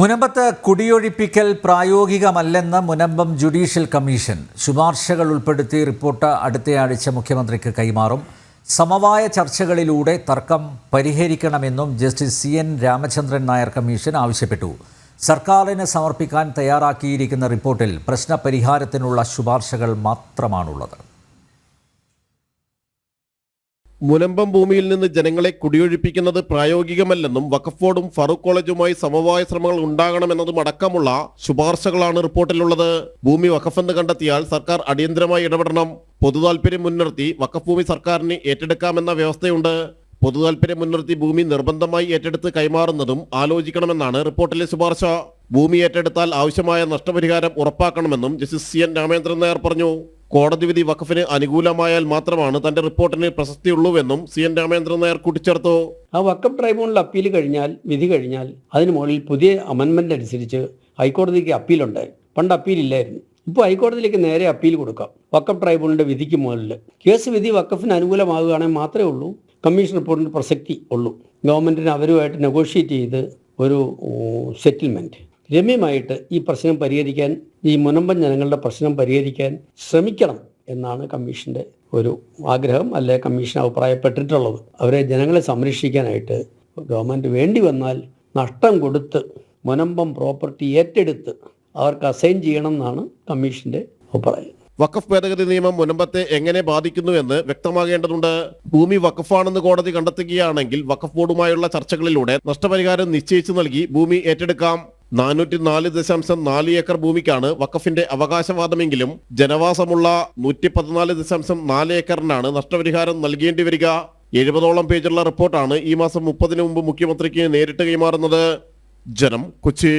മുനമ്പത്ത് കുടിയൊഴിപ്പിക്കൽ പ്രായോഗികമല്ലെന്ന് Munambam judicial commission. ശുപാർശകൾ ഉൾപ്പെടുത്തി റിപ്പോർട്ട് അടുത്തയാഴ്ച മുഖ്യമന്ത്രിക്ക് കൈമാറും. സമവായ ചർച്ചകളിലൂടെ തർക്കം പരിഹരിക്കണമെന്നും justice C N Ramachandran Nair commission ആവശ്യപ്പെട്ടു. സർക്കാരിന് സമർപ്പിക്കാൻ തയ്യാറാക്കിയിരിക്കുന്ന റിപ്പോർട്ടിൽ പ്രശ്നപരിഹാരത്തിനുള്ള ശുപാർശകൾ മാത്രമാണുള്ളത്. മുനമ്പം ഭൂമിയിൽ നിന്ന് ജനങ്ങളെ കുടിയൊഴിപ്പിക്കുന്നത് പ്രായോഗികമല്ലെന്നും വഖഫ് ബോർഡും ഫറൂഖ് കോളേജുമായി സമവായ ശ്രമങ്ങൾ ഉണ്ടാകണമെന്നതും അടക്കമുള്ള ശുപാർശകളാണ് റിപ്പോർട്ടിലുള്ളത്. ഭൂമി വഖഫെന്ന് കണ്ടെത്തിയാൽ സർക്കാർ അടിയന്തരമായി ഇടപെടണം. പൊതുതാൽപര്യം മുൻനിർത്തി വഖഫ് ഭൂമി സർക്കാരിന് ഏറ്റെടുക്കാമെന്ന വ്യവസ്ഥയുണ്ട്. പൊതുതാൽപര്യം മുൻനിർത്തി ഭൂമി നിർബന്ധമായി ഏറ്റെടുത്ത് കൈമാറുന്നതും ആലോചിക്കണമെന്നാണ് റിപ്പോർട്ടിലെ ശുപാർശ. ഭൂമി ഏറ്റെടുത്താൽ ആവശ്യമായ നഷ്ടപരിഹാരം ഉറപ്പാക്കണമെന്നും justice C N Ramendran Nair പറഞ്ഞു. കോടതി വിധി വഖഫിന് അനുകൂലമായാൽ മാത്രമാണ് തന്റെ റിപ്പോർട്ടിന് പ്രസക്തിയുള്ളൂവെന്നും സി എൻ രാമേന്ദ്രൻ നായർ കൂട്ടിച്ചേർത്തു. ആ വക്കഫ് ട്രൈബ്യൂണൽ അപ്പീൽ കഴിഞ്ഞാൽ വിധി കഴിഞ്ഞാൽ അതിന് മുകളിൽ പുതിയ അമൻമെന്റ് അനുസരിച്ച് ഹൈക്കോടതിക്ക് അപ്പീലുണ്ട്. പണ്ട് അപ്പീലില്ലായിരുന്നു. ഇപ്പോൾ ഹൈക്കോടതിയിലേക്ക് നേരെ അപ്പീൽ കൊടുക്കാം. വക്കഫ് ട്രൈബ്യൂണലിന്റെ വിധിക്ക് മുകളിൽ. കേസ് വിധി വക്കഫിന് അനുകൂലമാകുകയാണെങ്കിൽ മാത്രമേ ഉള്ളൂ. കമ്മീഷൻ റിപ്പോർട്ടിന് പ്രസക്തി ഉള്ളൂ. ഗവൺമെന്റിന് അവരുമായിട്ട് നെഗോഷിയേറ്റ് ചെയ്ത് ഒരു സെറ്റിൽമെന്റ് രമ്യമായിട്ട് ഈ പ്രശ്നം പരിഹരിക്കാൻ ഈ മുനമ്പൻ ജനങ്ങളുടെ പ്രശ്നം പരിഹരിക്കാൻ ശ്രമിക്കണം എന്നാണ് കമ്മീഷന്റെ ഒരു ആഗ്രഹം അല്ലെ കമ്മീഷൻ അഭിപ്രായപ്പെട്ടിട്ടുള്ളത്. അവരെ ജനങ്ങളെ സംരക്ഷിക്കാനായിട്ട് ഗവൺമെന്റ് വേണ്ടി വന്നാൽ നഷ്ടം കൊടുത്ത് മുനമ്പം പ്രോപ്പർട്ടി ഏറ്റെടുത്ത് അവർക്ക് അസൈൻ ചെയ്യണം എന്നാണ് കമ്മീഷന്റെ അഭിപ്രായം. വഖഫ് ഭേദഗതി നിയമം മുനമ്പത്തെ എങ്ങനെ ബാധിക്കുന്നു എന്ന് വ്യക്തമാകേണ്ടതുണ്ട്. ഭൂമി വഖഫാണെന്ന് കോടതി കണ്ടെത്തുകയാണെങ്കിൽ വഖഫ് ബോർഡുമായുള്ള ചർച്ചകളിലൂടെ നഷ്ടപരിഹാരം നിശ്ചയിച്ചു നൽകി ഭൂമി ഏറ്റെടുക്കാം. നാനൂറ്റി നാല് ദശാംശം നാല് ഏക്കർ ഭൂമിക്കാണ് വഖഫിന്റെ അവകാശവാദമെങ്കിലും ജനവാസമുള്ള നൂറ്റി പതിനാല് ദശാംശം നാല് ഏക്കറിനാണ് നഷ്ടപരിഹാരം നൽകേണ്ടി വരിക. എഴുപതോളം പേജുള്ള റിപ്പോർട്ടാണ് ഈ മാസം മുപ്പതിന് മുമ്പ് മുഖ്യമന്ത്രിക്ക് നേരിട്ട് കൈമാറുന്നത്. ജനം കൊച്ചി.